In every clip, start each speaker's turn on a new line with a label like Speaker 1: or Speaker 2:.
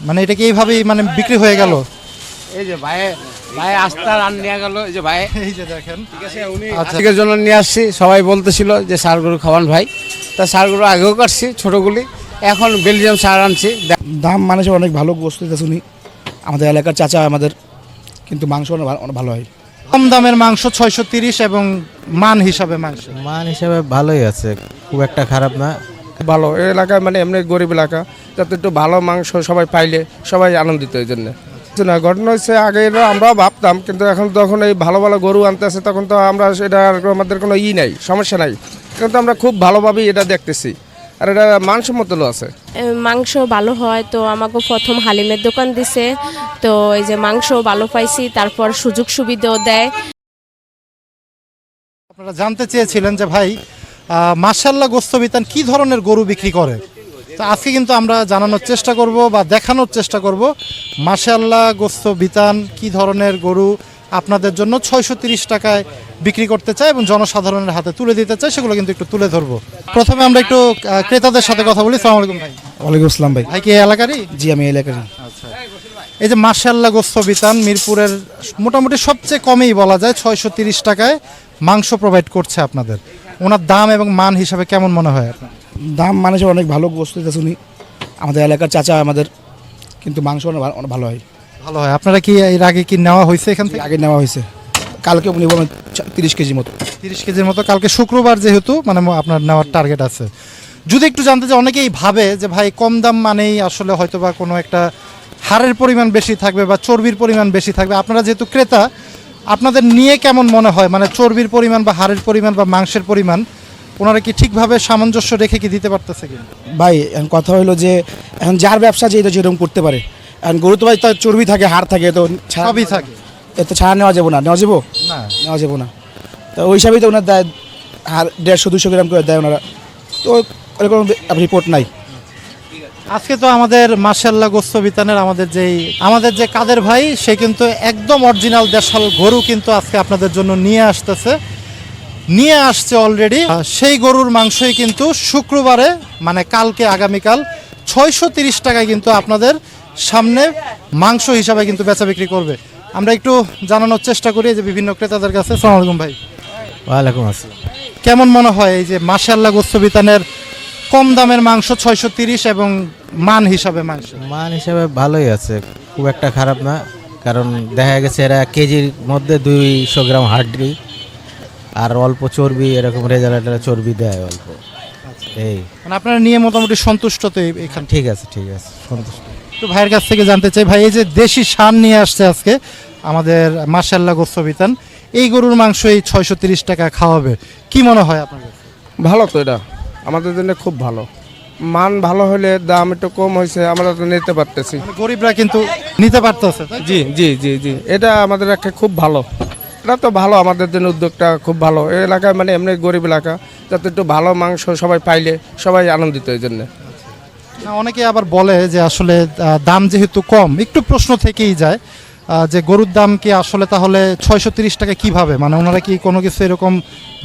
Speaker 1: মানে এটা কি এইভাবেই মানে বিক্রি হয়ে গেল?
Speaker 2: এই যে ভাই ভাই আস্তা রান নিয়ে গেল এই যে ভাই
Speaker 1: এই যে দেখেন।
Speaker 2: ঠিক আছে উনি
Speaker 1: আচ্ছা।
Speaker 2: আজকের জন্য নিয়ে আসছি। সবাই বলতেছিল যে সার গরু খাওয়ান ভাই। তা সার গরু আগেও কাটছি ছোটগুলি। এখন বেলজিয়াম সার আনছি।
Speaker 3: দাম মানুষের অনেক ভালো বস্তু দিতে শুনি আমাদের এলাকার চাচা আমাদের কিন্তু মাংস ভালো- অনেক ভালো হয়।
Speaker 1: কম দামের মাংস ছয়শো তিরিশ এবং মান হিসাবে মাংস।
Speaker 4: মান হিসাবে ভালোই আছে খুব একটা খারাপ না।
Speaker 5: ভালো। এই এলাকায় মানে এমনি গরিব এলাকা যাতে একটু ভালো মাংস সবাই পাইলে সবাই আনন্দিত এই জন্য। না ঘটনা হচ্ছে আগে আমরাও ভাবতাম কিন্তু এখন যখন এই ভালো ভালো গরু আনতে আছে তখন তো আমরা সেটা আমাদের কোনো ই নাই সমস্যা নাই। কিন্তু আমরা খুব ভালোভাবেই এটা দেখতেছি। আর এটা মানসম্মতও আছে।
Speaker 6: মাংস ভালো হয় তো আমাকে প্রথম হালিমের দোকান দিছে তো এই যে মাংস ভালো পাইছি তারপর সুযোগ সুবিধাও দেয়।
Speaker 1: আপনারা জানতে চেয়েছিলেন যে ভাই মার্শাল্লাহ গোস্ত বিতান কি ধরনের গরু বিক্রি করে? তো আজকে কিন্তু আমরা জানানোর চেষ্টা করব বা দেখানোর চেষ্টা করব মার্শাল্লাহ গোস্ত বিতান কি ধরনের গরু আপনাদের জন্য ছয়শো তিরিশ টাকায় বিক্রি করতে চায় এবং জনসাধারণের হাতে তুলে দিতে চায় সেগুলো কিন্তু একটু তুলে ধরবো। প্রথমে আমরা একটু ক্রেতাদের সাথে কথা বলি সালাম আলাইকুম ভাই।
Speaker 3: ওয়ালাইকুম আসসালাম ভাই।
Speaker 1: ভাই কি এলাকারই?
Speaker 3: জি আমি এলাকারই।
Speaker 1: এই যে মার্শাল্লাহ গোস্ত বিতান মিরপুরের মোটামুটি সবচেয়ে কমেই বলা যায় ছয়শো তিরিশ টাকায় মাংস প্রোভাইড করছে আপনাদের। ওনার দাম এবং মান হিসাবে কেমন মনে হয় আপনার?
Speaker 3: দাম মানুষের অনেক ভালো বস্তু দিতে শুনি আমাদের এলাকার চাচা আমাদের কিন্তু মাংস অনেক ভালো- অনেক ভালো হয়।
Speaker 1: ভালো হয়। আপনারা কি এর আগে কি নেওয়া হয়েছে এখান থেকে?
Speaker 3: আগে নেওয়া হয়েছে। কালকে উনি বলেন তিরিশ কেজি মতো।
Speaker 1: তিরিশ কেজির মতো। কালকে শুক্রবার যেহেতু মানে ম- আপনার নেওয়ার টার্গেট আছে। যদি একটু জানতে চাই অনেকেই ভাবে যে ভাই কম দাম মানেই আসলে হয়তো বা কোনো একটা হাড়ের পরিমাণ বেশি থাকবে বা চর্বির পরিমাণ বেশি থাকবে। আপনারা যেহেতু ক্রেতা আপনাদের নিয়ে কেমন মনে হয়? মানে চর্বির পরিমাণ বা হাড়ের পরিমাণ বা মাংসের পরিমাণ ওনারা কি ঠিকভাবে সামঞ্জস্য রেখে কি দিতে পারতেছে কি
Speaker 3: ভাই এখন কথা হলো যে এখন যার ব্যবসা যে এটা যেরকম করতে পারে। এখন গরু তো ভাই তার চর্বি থাকে হাড় থাকে তো
Speaker 1: সবই থাকে।
Speaker 3: এ তো ছাড়া নেওয়া যাব না। নেওয়া যাব?
Speaker 1: না।
Speaker 3: নেওয়া যাব না। তো ওই হিসাবেই তো ওনার দেয় হাড় দেড়শো দুশো গ্রাম করে দেয় ওনারা। তো ওরকম রিপোর্ট নাই।
Speaker 1: আজকে তো আমাদের মার্শাল্লাহ গোস্ত বিতানের আমাদের যেই আমাদের যে কাদের ভাই সে কিন্তু একদম অরিজিনাল দেশাল গরু কিন্তু আজকে আপনাদের জন্য নিয়ে আসতেছে। নিয়ে আসছে অলরেডি সেই গরুর মাংসই কিন্তু শুক্রবারে মানে কালকে আগামীকাল ছয়শো তিরিশ টাকায় কিন্তু আপনাদের সামনে মাংস হিসাবে কিন্তু বেচা বিক্রি করবে। আমরা একটু জানানোর চেষ্টা করি যে বিভিন্ন ক্রেতাদের কাছে। সালাম আলাইকুম ভাই।
Speaker 4: ওয়ালাইকুম আসসালাম।
Speaker 1: কেমন মনে হয় এই যে মার্শাল্লাহ গোস্ত বিতানের কম দামের মাংস ছয়শো তিরিশ এবং মান হিসাবে মাংস।
Speaker 4: মান হিসাবে ভালোই আছে খুব একটা খারাপ না কারণ দেখা গেছে এরা কেজির মধ্যে দুইশো গ্রাম হাড্ডি আর অল্প চর্বি এরকম রেজাল্ট চর্বি দেয় অল্প। এই।
Speaker 1: মানে আপনারা নিয়ে মোটামুটি সন্তুষ্ট তো এখান।
Speaker 4: ঠিক আছে ঠিক আছে সন্তুষ্ট।
Speaker 1: একটু ভাইয়ের কাছ থেকে জানতে চাই ভাই এই যে দেশি সার নিয়ে আসছে আজকে আমাদের মার্শাল্লাহ গোস্ত বিতান এই গরুর মাংস এই ছয়শো তিরিশ টাকা খাওয়াবে কি মনে হয় আপনার
Speaker 5: ভালো তো এটা। আমাদের জন্য খুব ভালো। মান ভালো হলে দাম একটু কম হয়েছে আমরা তো নিতে পারতেছি।
Speaker 1: মানে গরিবরা কিন্তু নিতে পারতেছে
Speaker 5: জি জি জি জি। এটা আমাদের একটা খুব ভালো। এটা তো ভালো আমাদের জন্য উদ্যোগটা খুব ভালো। এই এলাকায় মানে এমনি গরিব এলাকা যাতে একটু ভালো মাংস সবাই পাইলে সবাই আনন্দিত এই জন্য।
Speaker 1: অনেকে আবার বলে যে আসলে দাম যেহেতু কম একটু প্রশ্ন থেকেই যায় যে গরুর দাম কি আসলে তাহলে ছয়শো তিরিশ টাকা কীভাবে? মানে ওনারা কি কোনো কিছু এরকম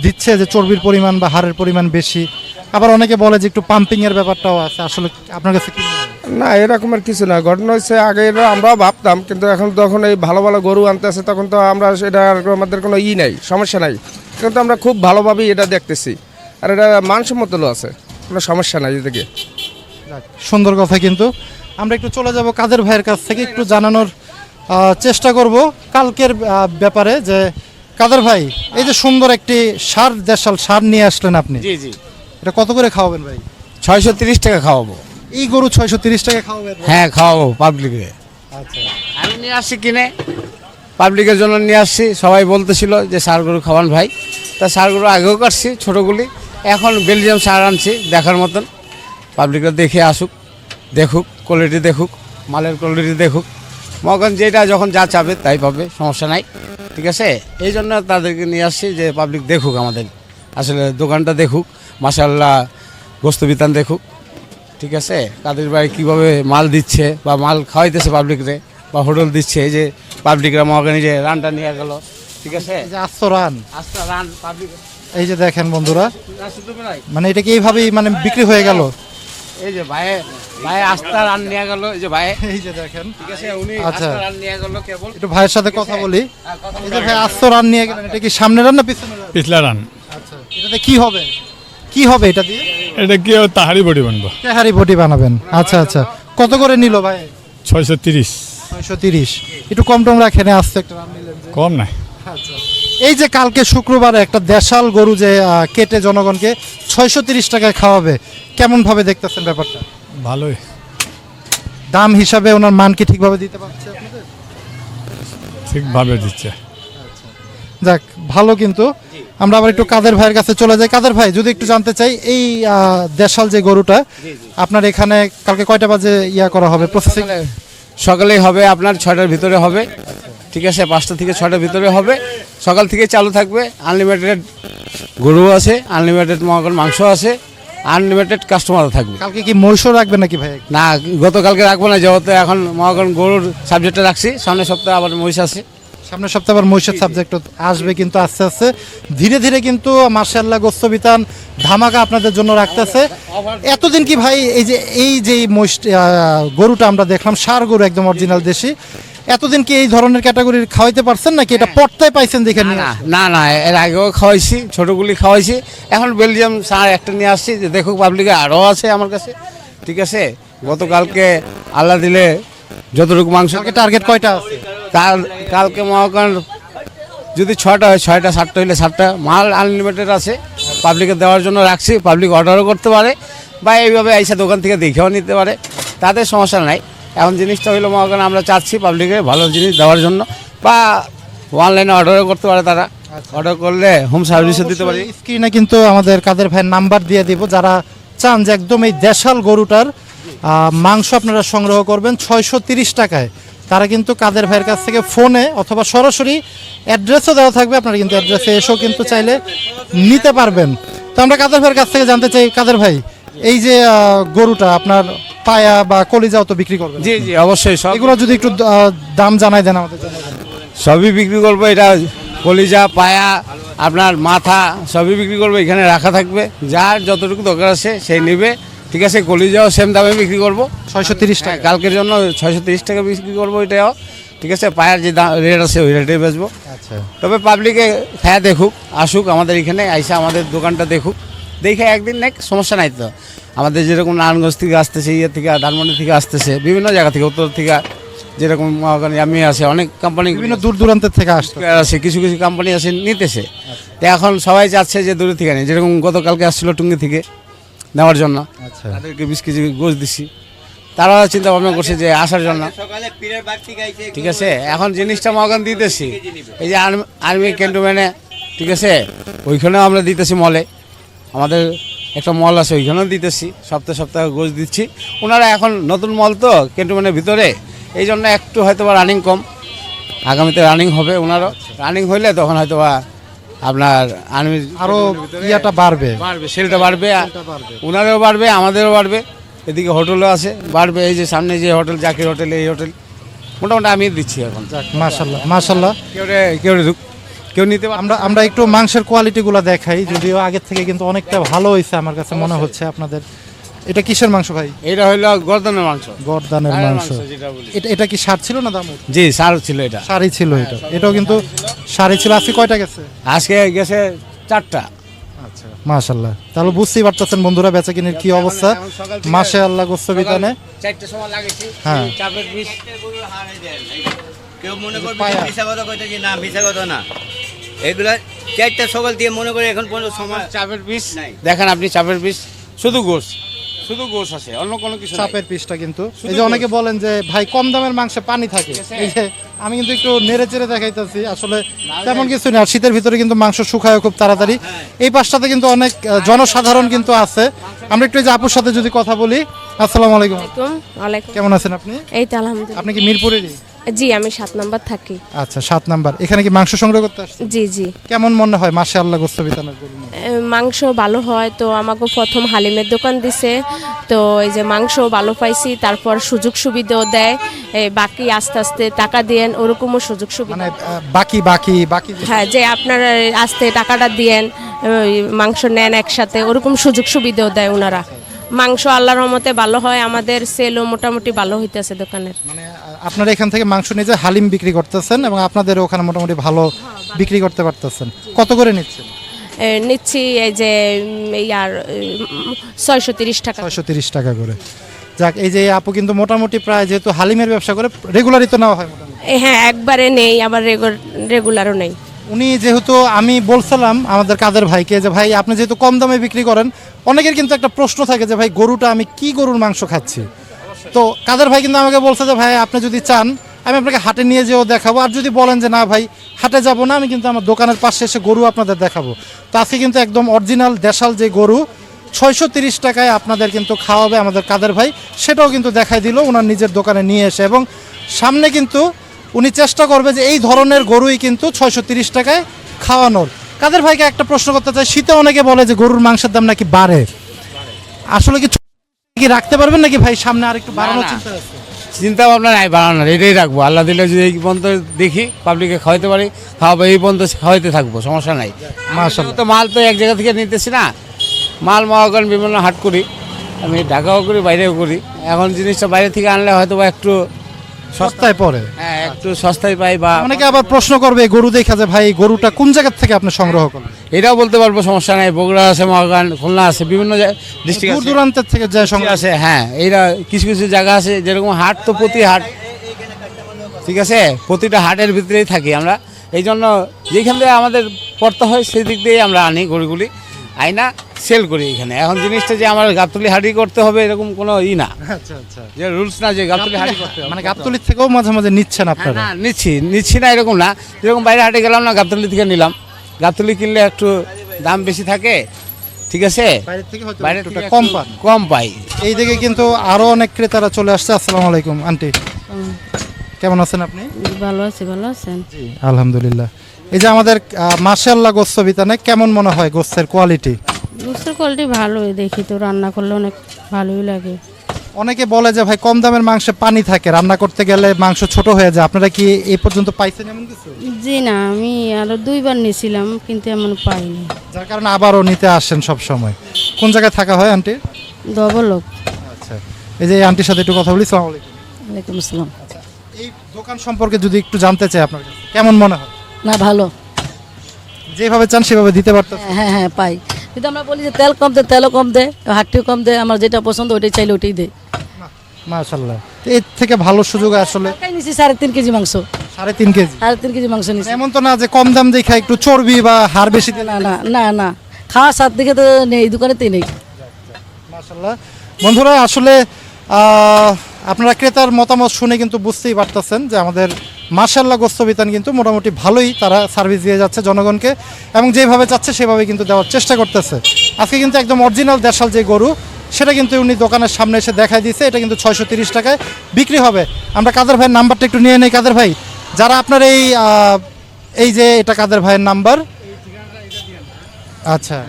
Speaker 1: দিচ্ছে যে চর্বির পরিমাণ বা হাড়ের পরিমাণ বেশি? আবার অনেকে বলে যে একটু পাম্পিং এর ব্যাপারটাও আছে। আসলে আপনার কাছে কি?
Speaker 5: না এরকমের কিছু না। ঘটনা হচ্ছে আগে এরা আমরাও ভাবতাম কিন্তু এখন যখন এই ভালো ভালো গরু আনতে আছে তখন তো আমরা সেটা আর আমাদের কোনো ই নাই সমস্যা নাই। কিন্তু আমরা খুব ভালোভাবেই এটা দেখতেছি। আর এটা মানসম্মতও আছে কোনো সমস্যা নাই এদিকে।
Speaker 1: সুন্দর কথা কিন্তু। আমরা একটু চলে যাব কাদের ভাইয়ের কাছ থেকে একটু জানানোর চেষ্টা করব কালকের ব্যাপারে যে কাদের ভাই এই যে সুন্দর একটি সার দেশাল সার নিয়ে আসলেন আপনি।
Speaker 2: জি জি।
Speaker 1: এটা কত করে খাওয়াবেন ভাই?
Speaker 2: ছয়শো তিরিশ টাকা খাওয়াবো।
Speaker 1: এই গরু ছয়শো তিরিশ টাকা খাওয়াবেন
Speaker 2: হ্যাঁ খাওয়াবো পাবলিকে
Speaker 1: আচ্ছা।
Speaker 2: আমি নিয়ে আসছি কিনে। পাবলিকের জন্য নিয়ে আসছি। সবাই বলতেছিল যে সার গরু খাওয়ান ভাই। তা সার গরু আগেও কাটছি ছোটোগুলি এখন বেলজিয়াম সার আনছি দেখার মতন। পাবলিকরা দেখে আসুক দেখুক কোয়ালিটি দেখুক মালের কোয়ালিটি দেখুক। মগন যেটা যখন যা চাবে তাই পাবে সমস্যা নাই। ঠিক আছে? এই জন্য তাদেরকে নিয়ে আসছি যে পাবলিক দেখুক আমাদের। আসলে দোকানটা দেখুক। মাসাল্লাহ গোস্ত বিতান দেখুক। ঠিক আছে? কাদের ভাই কীভাবে মাল দিচ্ছে বা মাল খাওয়াইতেছে পাবলিকরে বা হোটেল দিচ্ছে এই যে পাবলিকরা মহাগানি যে রানটা নিয়ে গেল। ঠিক আছে?
Speaker 1: আস্ত রান।
Speaker 2: আস্তা রান পাবলিক।
Speaker 1: এই যে দেখেন বন্ধুরা মানে এটা কি এইভাবেই মানে বিক্রি হয়ে গেল?
Speaker 2: এই যে ভাই ভাই আস্থা রান নিয়ে গেল এই যে ভাই
Speaker 1: এই যে দেখেন।
Speaker 2: ঠিক আছে? উনি
Speaker 1: আচ্ছা।
Speaker 2: আস্থা রান নিয়ে গেল কেবল।
Speaker 1: একটু ভাইয়ের সাথে কথা বলি। এই যে ভাই আস্ত রান নিয়ে গেলেন এটা কি সামনে রান না পিছনে রান?
Speaker 7: পিছলা রান।
Speaker 1: আচ্ছা এটাতে কি হবে? কি হবে এটা দিয়ে?
Speaker 7: এটা কি তাহারি বডি বানবো?
Speaker 1: তেহারি বটি বানাবেন। আচ্ছা আচ্ছা। কত করে নিল ভাই?
Speaker 7: ছয়শো তিরিশ।
Speaker 1: ছয়শো তিরিশ। একটু কম টম রাখেন আসতে একটা রান নিলেন যে।
Speaker 7: কম নাই।
Speaker 1: আচ্ছা। এই যে কালকে শুক্রবারে একটা দেশাল গরু যে আহ, কেটে জনগণকে ছয়শো তিরিশ টাকায় খাওয়াবে কেমন ভাবে দেখতেছেন ব্যাপারটা?
Speaker 7: ভালোই।
Speaker 1: দাম হিসাবে ওনার মান কি ঠিকভাবে দিতে পারছে আপনাদের?
Speaker 7: ঠিকভাবে দিচ্ছে।
Speaker 1: যাক ভালো কিন্তু। আমরা আবার একটু কাদের ভাইয়ের কাছে চলে যাই। কাদের ভাই যদি একটু জানতে চাই এই দেশাল যে গরুটা আপনার এখানে কালকে কয়টা বাজে ইয়া করা হবে? প্রসেসিং
Speaker 2: সকালেই হবে আপনার ছয়টার ভিতরে হবে। ঠিক আছে পাঁচটা থেকে ছয়টার ভিতরে হবে। সকাল থেকে চালু থাকবে। আনলিমিটেড গরু আছে আনলিমিটেড মহাগণ মাংস আছে আনলিমিটেড কাস্টমারও থাকবে।
Speaker 1: কালকে কি মহিষও রাখবে নাকি ভাই?
Speaker 2: না গতকালকে রাখব না যেহেতু এখন মহাগণ গরুর সাবজেক্টটা রাখছি। সামনের সপ্তাহে আবার মহিষ আছে।
Speaker 1: সামনের সপ্তাহে আবার মহিষের সাবজেক্ট আসবে কিন্তু আস্তে আস্তে। ধীরে ধীরে কিন্তু মার্শাল্লাহ গোস্ত বিতান ধামাকা আপনাদের জন্য রাখতেছে। এতদিন কি ভাই এই যে এই যে মহিষ গরুটা আমরা দেখলাম সার গরু একদম অরিজিনাল দেশি। এতদিন কি এই ধরনের ক্যাটাগরির খাওয়াইতে পারছেন নাকি? এটা পর্তায় পাইছেন দেখে
Speaker 2: না না না এর আগেও খাওয়াইছি ছোটোগুলি খাওয়াইছি। এখন বেলজিয়াম সার একটা নিয়ে আসছি যে দেখুক পাবলিকে আরও আছে আমার কাছে। ঠিক আছে? গতকালকে আল্লাহ দিলে যতটুকু মাংস
Speaker 1: টার্গেট কয়টা আছে?
Speaker 2: কাল কালকে মহাকার যদি ছয়টা হয় ছয়টা সাতটা হইলে সাতটা। মাল আনলিমিটেড আছে পাবলিকে দেওয়ার জন্য রাখছি পাবলিক অর্ডারও করতে পারে বা এইভাবে আইসা দোকান থেকে দেখেও নিতে পারে তাদের সমস্যা নাই। এখন জিনিসটা হইল মহাকার আমরা চাচ্ছি পাবলিকে ভালো জিনিস দেওয়ার জন্য বা অনলাইনে অর্ডারও করতে পারে তারা। অর্ডার করলে হোম সার্ভিসও দিতে পারি।
Speaker 1: স্ক্রিনে কিন্তু আমাদের কাদের ভাইয়ের নাম্বার দিয়ে দিব যারা চান যে একদম এই দেশাল গরুটার মাংস আপনারা সংগ্রহ করবেন ছয়শো তিরিশ টাকায়। তারা কিন্তু কাদের ভাইয়ের কাছ থেকে ফোনে অথবা সরাসরি অ্যাড্রেসও দেওয়া থাকবে। আপনারা কিন্তু অ্যাড্রেসে এসেও কিন্তু চাইলে নিতে পারবেন। তো আমরা কাদের ভাইয়ের কাছ থেকে জানতে চাই? কাদের ভাই এই যে গরুটা আপনার পায়া বা কলিজাও তো বিক্রি করবেন।
Speaker 2: জি জি অবশ্যই সব
Speaker 1: এগুলো যদি একটু দাম জানাই দেন আমাদের
Speaker 2: সবই বিক্রি করব এটা কলিজা পায়া আপনার মাথা সবই বিক্রি করব এখানে রাখা থাকবে। যার যতটুকু দরকার আছে সেই নেবে। ঠিক আছে কলিজাও সেম দামে বিক্রি করব।
Speaker 1: ছয়শো তিরিশ
Speaker 2: হ্যাঁ,
Speaker 1: টাকা।
Speaker 2: কালকের জন্য ছয়শো তিরিশ টাকা বিক্রি করব এটাও। ঠিক আছে পায়ের যে রেট আছে ওই রেটে বেচবো।
Speaker 1: আচ্ছা।
Speaker 2: তবে পাবলিকে হ্যাঁ দেখুক আসুক আমাদের এখানে আইসা আমাদের দোকানটা দেখুক। দেখে একদিন নেক সমস্যা নাই তো। আমাদের যেরকম নারায়ণগঞ্জ থেকে আসতেছে ইয়ে থেকে ধানমন্ডি থেকে আসতেছে বিভিন্ন জায়গা থেকে উত্তর থেকে যেরকম আমি আছে অনেক কোম্পানি
Speaker 1: বিভিন্ন দূর দূরান্তের থেকে আসতে।
Speaker 2: আছে কিছু কিছু কোম্পানি আছে নিতেছে। তো এখন সবাই চাচ্ছে যে দূরে থেকে নেই যেরকম গতকালকে আসছিল টুঙ্গি থেকে। নেওয়ার জন্য।
Speaker 1: আচ্ছা।
Speaker 2: তাদেরকে বিশ কেজি গোছ দিচ্ছি তারা চিন্তা ভাবনা করছে যে আসার জন্য। ঠিক আছে? এখন জিনিসটা মগান দিতেছি। এই যে আর্মি আর্মি ক্যান্টনমেন্টে ঠিক আছে? ওইখানেও আমরা দিতেছি মলে। আমাদের একটা মল আছে ওইখানেও দিতেছি। সপ্তাহে সপ্তাহে গোছ দিচ্ছি। ওনারা এখন নতুন মল তো ক্যান্টনমেন্টের ভিতরে। এই জন্য একটু হয়তো বা রানিং কম। আগামীতে রানিং হবে ওনারও। রানিং হইলে তখন হয়তো বা আপনার আর্মি
Speaker 1: আরও ইয়াটা বাড়বে।
Speaker 2: বাড়বে সেলটা বাড়বে ওনারও বাড়বে। আমাদেরও বাড়বে এদিকে হোটেলও আছে বাড়বে এই যে সামনে যে হোটেল জাকির হোটেল এই হোটেল মোটামুটি আমি দিচ্ছি এখন।
Speaker 1: মাসাল্লাহ মাশাল্লাহ
Speaker 2: কেউ কেউ কেউ নিতে
Speaker 1: আমরা আমরা একটু মাংসের কোয়ালিটিগুলো দেখাই যদিও আগের থেকে কিন্তু অনেকটা ভালো হয়েছে আমার কাছে মনে হচ্ছে আপনাদের। এটা কিসের মাংস ভাই?
Speaker 2: এটা হইল গর্দনের মাংস।
Speaker 1: গরদানের মাংস। এটা এটা কি সার ছিল না দাম?
Speaker 2: জি সার ছিল এটা।
Speaker 1: শাড়ি ছিল এটা। এটাও কিন্তু শাড়ি ছিল। আজকে কয়টা গেছে?
Speaker 2: আজকে গেছে চারটা।
Speaker 1: আচ্ছা মাশাল্লাহ তাহলে বুঝতেই পারতেছেন বন্ধুরা বেচা কিনের কি অবস্থা। মাসে আল্লাহ গোস্ত বিতানে।
Speaker 2: চারটে সময় লাগেছি।
Speaker 1: হ্যাঁ।
Speaker 2: চাপের পিস
Speaker 8: কেউ মনে করবে
Speaker 1: পায়া।
Speaker 8: মিশা কথা কইতেছি না মিশা কথা না। এগুলা চারটা সকাল দিয়ে মনে করে এখন পর্যন্ত সময়
Speaker 2: চাপের পিস
Speaker 8: নাই।
Speaker 2: দেখেন আপনি চাপের পিস শুধু গোস শুধু গোশ আছে অন্য কোনো কিছু
Speaker 1: সাপের পিসটা কিন্তু। এই যে অনেকে বলেন যে ভাই কম দামের মাংসে পানি থাকে। এই যে আমি কিন্তু একটু নেড়ে চেড়ে দেখাইতেছি আসলে তেমন কিছু না শীতের ভিতরে কিন্তু মাংস শুকায় খুব তাড়াতাড়ি। এই পাশটাতে কিন্তু অনেক জনসাধারণ কিন্তু আছে। আমরা একটু এই যে আপুর সাথে যদি কথা বলি। আসসালামু আলাইকুম
Speaker 6: আলাইকুম। ওয়ালাইকুম।
Speaker 1: কেমন আছেন আপনি?
Speaker 6: এই তো আলহামদুলিল্লাহ।
Speaker 1: আপনি কি মিরপুরেরই?
Speaker 6: জি আমি সাত নাম্বার থাকি।
Speaker 1: আচ্ছা সাত নাম্বার। এখানে কি মাংস সংগ্রহ করতে আসছেন?
Speaker 6: জি জি।
Speaker 1: কেমন মনে হয় মাসে আল্লাহ গোস্ত বিতানের গরু নিয়ে?
Speaker 6: এ, মাংস ভালো হয় তো আমাকে প্রথম হালিমের দোকান দিছে। তো এই যে মাংস ভালো পাইছি তারপর সুযোগ সুবিধাও দেয়। এই বাকি আস্তে আস্তে টাকা দিয়েন ওরকমও সুযোগ সুবিধা।
Speaker 1: মানে আহ, বাকি বাকি বাকি যে-
Speaker 6: হ্যাঁ যে আপনারা আস্তে টাকাটা দিয়েন ওই মাংস নেন একসাথে ওরকম সুযোগ সুবিধাও দেয় ওনারা। মাংস আল্লাহর রহমতে ভালো হয় আমাদের সেলও মোটামুটি ভালো হইতেছে দোকানের।
Speaker 1: মানে আপনারা এখান থেকে মাংস নিয়ে যে হালিম বিক্রি করতেছেন এবং আপনাদের ওখানে মোটামুটি ভালো বিক্রি করতে পারতেছেন। কত করে নিচ্ছেন?
Speaker 6: নিচ্ছি এই যে উম, ইয়ার ছয়শো তিরিশ টাকা।
Speaker 1: ছয়শো তিরিশ টাকা করে। যাক এই যে আপু কিন্তু মোটামুটি প্রায় যেহেতু হালিমের ব্যবসা করে রেগুলারই তো নেওয়া হয়
Speaker 6: হ্যাঁ একবারে নেই আবার রেগুলারও নেই।
Speaker 1: উনি যেহেতু আমি বলছিলাম আমাদের কাদের ভাইকে যে ভাই আপনি যেহেতু কম দামে বিক্রি করেন অনেকের কিন্তু একটা প্রশ্ন থাকে যে, ভাই, গরুটা আমি কি গরুর মাংস খাচ্ছি? তো কাদের ভাই কিন্তু আমাকে বলছে যে, ভাই, আপনি যদি চান, আমি আপনাকে হাটে নিয়ে যেও দেখাবো। আর যদি বলেন যে, না, ভাই, হাটে যাব না, আমি কিন্তু আমার দোকানের পাশে এসে গরু আপনাদের দেখাবো। তো আজকে কিন্তু একদম অরিজিনাল দেশাল যে গরু, ছয়শো তিরিশ টাকায় আপনাদের কিন্তু খাওয়াবে আমাদের কাদের ভাই। সেটাও কিন্তু দেখাই দিল, ওনার নিজের দোকানে নিয়ে এসে। এবং সামনে কিন্তু উনি চেষ্টা করবে যে, এই ধরনের গরুই কিন্তু ছয়শো তিরিশ টাকায় খাওয়ানোর। কাদের ভাইকে একটা প্রশ্ন করতে চাই? শীতে অনেকে বলে যে গরুর মাংসের দাম নাকি বাড়ে। আসলে কি কি রাখতে পারবেন নাকি ভাই? সামনে আর একটু বাড়ানোর চিন্তা আছে?
Speaker 2: চিন্তা ভাবনা নাই বাড়ানোর। এটাই রাখব। আল্লাহ দিলে যদি এই পর্যন্ত দেখি পাবলিকে খাওয়াইতে পারি খাওয়াবো। এই পর্যন্ত খাওয়াইতে থাকব সমস্যা নাই। তো মাল তো এক জায়গা থেকে নিতেছি না। মাল মহাগণ বিভিন্ন হাট করি। আমি ঢাকাও করি বাইরেও করি। এখন জিনিসটা বাইরে থেকে আনলে হয়তো বা একটু
Speaker 1: সস্তায় পড়ে।
Speaker 2: হ্যাঁ একটু সস্তায় পাই বা
Speaker 1: অনেকে আবার প্রশ্ন করবে গরু দেখা যায় ভাই গরুটা কোন জায়গা থেকে আপনি সংগ্রহ করেন
Speaker 2: এটাও বলতে পারব সমস্যা নাই। বগুড়া আছে মহাগান খুলনা আছে বিভিন্ন ডিস্ট্রিক্ট
Speaker 1: দূর দূরান্তের থেকে যায় সংগ্রহ
Speaker 2: আছে হ্যাঁ এইরা কিছু কিছু জায়গা আছে যেরকম হাট তো প্রতি হাট। ঠিক আছে প্রতিটা হাটের ভিতরেই থাকি আমরা। এই জন্য যেখান থেকে আমাদের পড়তে হয় সেই দিক দিয়েই আমরা আনি গরুগুলি। আইনা সেল করি এখানে। এখন জিনিসটা যে আমার গাবতলি হাঁড়ি করতে হবে এরকম কোনো ই না।
Speaker 1: আচ্ছা আচ্ছা।
Speaker 2: যে রুলস না যে গাবতলি হাঁড়ি করতে হবে।
Speaker 1: মানে গাবতলির থেকেও মাঝে মাঝে নিচ্ছেন
Speaker 2: হ্যাঁ,
Speaker 1: আপনারা?
Speaker 2: না নিচ্ছি নিচ্ছি না এরকম না। যেরকম বাইরে হাটে গেলাম না গাবতলি থেকে নিলাম। গাবতলি কিনলে একটু দাম বেশি থাকে ঠিক আছে?
Speaker 1: বাইরে থেকে কম পান।
Speaker 2: কম পাই।
Speaker 1: এই দিকে কিন্তু আরও অনেক ক্রেতারা চলে আসছে। আসসালামু আলাইকুম আন্টি। কেমন আছেন আপনি?
Speaker 9: ভালো আছি ভালো আছেন?
Speaker 1: আলহামদুলিল্লাহ। এই যে আমাদের মাশাল্লাহ গোস্ত বিতানে কেমন মনে হয় গোস্তের কোয়ালিটি
Speaker 9: গোস্তের কোয়ালিটি ভালোই দেখি তো রান্না করলে অনেক ভালোই লাগে।
Speaker 1: অনেকে বলে যে ভাই কম দামের মাংসে পানি থাকে রান্না করতে গেলে মাংস ছোট হয়ে যায়। আপনারা কি এই পর্যন্ত পাইছেন এমন কিছু?
Speaker 9: জি না আমি আরও দুইবার নিয়েছিলাম কিন্তু এমন পাইনি।
Speaker 1: যার কারণে আবারও নিতে আসেন সব সময়। কোন জায়গায় থাকা হয় আন্টি?
Speaker 9: ডবলক
Speaker 1: আচ্ছা এই যে আন্টির সাথে একটু কথা বলি সালাম আলাইকুম।
Speaker 10: ওয়ালাইকুম আসসালাম।
Speaker 1: এই দোকান সম্পর্কে যদি একটু জানতে চাই আপনার কাছে কেমন মনে হয়?
Speaker 10: না ভালো।
Speaker 1: যেভাবে চান সেভাবে দিতে পারতেন
Speaker 10: হ্যাঁ হ্যাঁ হ্যাঁ পাই। কিন্তু আমরা বলি যে তেল কম দে তেলও কম দে হাটটিও কম দে আমার যেটা পছন্দ ওইটাই চাইলে ওইটাই দে।
Speaker 1: মাশাল্লাহ এর থেকে ভালো সুযোগ আসলে?
Speaker 10: নিছি সাড়ে তিন কেজি মাংস।
Speaker 1: সাড়ে তিন কেজি?
Speaker 10: সাড়ে তিন কেজি মাংস নিছি।
Speaker 1: এমন তো না যে কম দাম দেখা একটু চর্বি বা হাড় বেশি দিলে
Speaker 10: না না না না। খাওয়া সাত দিকে তো নেই দোকানেতেই নেই।
Speaker 1: মাশাল্লাহ বন্ধুরা আসলে আহ, আপনারা ক্রেতার মতামত শুনে কিন্তু বুঝতেই পারতেছেন যে আমাদের মার্শাল্লাহ গোস্ত বিতান কিন্তু মোটামুটি ভালোই তারা সার্ভিস দিয়ে যাচ্ছে জনগণকে এবং যেভাবে চাচ্ছে সেভাবে কিন্তু দেওয়ার চেষ্টা করতেছে। আজকে কিন্তু একদম অরিজিনাল দেশাল যে গরু, সেটা কিন্তু উনি দোকানের সামনে এসে দেখাই দিয়েছে, এটা কিন্তু ছয়শো তিরিশ টাকায় বিক্রি হবে। আমরা কাদের ভাইয়ের নাম্বারটা একটু নিয়ে নেই, কাদের ভাই? যারা আপনার এই এই যে এটা কাদের ভাইয়ের নাম্বার? আচ্ছা।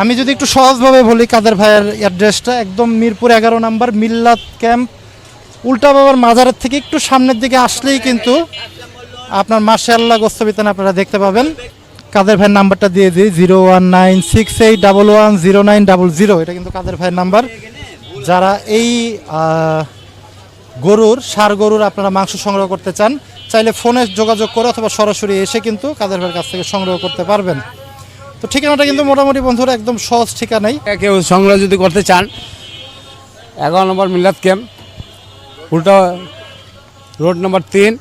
Speaker 1: আমি যদি একটু সহজভাবে বলি কাদের ভাইয়ের অ্যাড্রেসটা একদম মিরপুর এগারো নাম্বার, মিল্লাত ক্যাম্প উল্টা বাবার মাজারের থেকে একটু সামনের দিকে আসলেই কিন্তু আপনার মার্শাল্লাহ গোস্তবিতান আপনারা দেখতে পাবেন। কাদের ভাইয়ের নাম্বারটা দিয়ে দিই, zero one nine six eight double one zero nine double zero. এটা কিন্তু কাদের ভাইয়ের নাম্বার। যারা এই গরুর, সার গরুর আপনারা মাংস সংগ্রহ করতে চান, চাইলে ফোনে যোগাযোগ করে অথবা সরাসরি এসে কিন্তু কাদের ভাইয়ের কাছ থেকে সংগ্রহ করতে পারবেন। তো ঠিকানাটা কিন্তু মোটামুটি বন্ধুরা একদম সহজ ঠিকানাই।
Speaker 2: কেউ সংগ্রহ যদি করতে চান, এগারো নম্বর মিলাদ ক্যাম্প। উল্টা রোড নাম্বার তিন,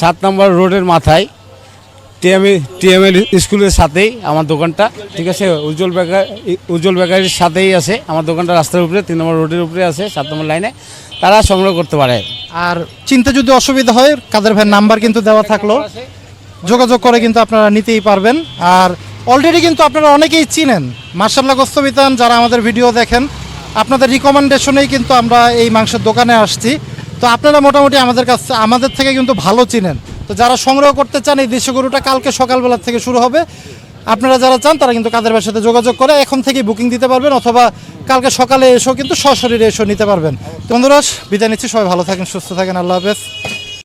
Speaker 2: সাত নম্বর রোডের মাথায়, টিএমএ, টিএমএল স্কুলের সাথেই আমার দোকানটা, ঠিক আছে? উজ্জ্বল বেকার, উজ্জ্বল বেকারির সাথেই আছে আমার দোকানটা, রাস্তার উপরে, তিন নম্বর রোডের উপরে আছে, সাত নম্বর লাইনে। তারা সংগ্রহ করতে পারে।
Speaker 1: আর চিনতে যদি অসুবিধা হয়, কাদের ভাইয়ের নাম্বার কিন্তু দেওয়া থাকল। যোগাযোগ করে কিন্তু আপনারা নিতেই পারবেন। আর অলরেডি কিন্তু আপনারা অনেকেই চিনেন। মার্শাল্লাহ গোস্তবিতান যারা আমাদের ভিডিও দেখেন, আপনাদের রিকমেন্ডেশনেই কিন্তু আমরা এই মাংসের দোকানে আসছি। তো আপনারা মোটামুটি আমাদের কাছে আমাদের থেকে কিন্তু ভালো চিনেন। তো যারা সংগ্রহ করতে চান এই দেশি গরুটা কালকে সকালবেলা থেকে শুরু হবে। আপনারা যারা চান তারা কিন্তু কাদের সাথে যোগাযোগ করে এখন থেকে বুকিং দিতে পারবেন অথবা কালকে সকালে এসেও কিন্তু সশরীরে এসেও নিতে পারবেন। বন্ধুরা, বিদায় নিচ্ছি। সবাই ভালো থাকেন, সুস্থ থাকেন। আল্লাহ হাফেজ।